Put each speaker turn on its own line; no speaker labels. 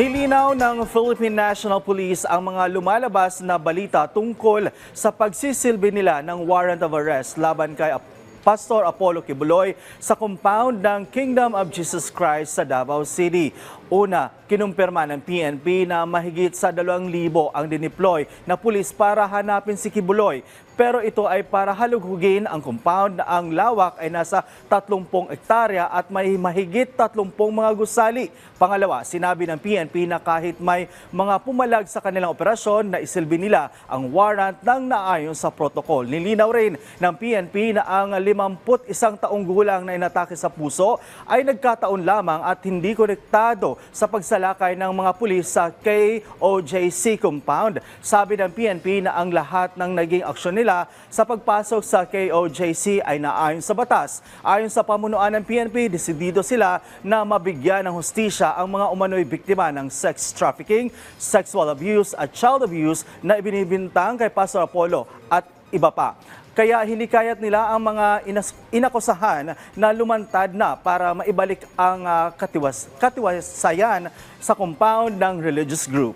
Nilinaw ng Philippine National Police ang mga lumalabas na balita tungkol sa pagsisilbi nila ng warrant of arrest laban kay Pastor Apollo Kibuloy sa compound ng Kingdom of Jesus Christ sa Davao City. Una, kinumpirma ng PNP na mahigit sa 2,000 ang dineploy na pulis para hanapin si Kibuloy. Pero ito ay para halugugin ang compound na ang lawak ay nasa 30 ektarya at may mahigit 30 mga gusali. Pangalawa, sinabi ng PNP na kahit may mga pumalag sa kanilang operasyon na isilbi nila ang warrant ng naayon sa protocol. Nilinaw rin ng PNP na ang 51 taong gulang na inatake sa puso ay nagkataon lamang at hindi konektado sa pagsalakay ng mga pulis sa KOJC compound. Sabi ng PNP na ang lahat ng naging aksyon nila sa pagpasok sa KOJC ay naayon sa batas. Ayon sa pamunuan ng PNP, desidido sila na mabigyan ng hustisya ang mga umano'y biktima ng sex trafficking, sexual abuse at child abuse na ibinibintang kay Pastor Apollo at iba pa. Kaya hinikayat nila ang mga inas- inakusahan na lumantad na para maibalik ang ah, katiwas, katiwasayan sa compound ng religious group.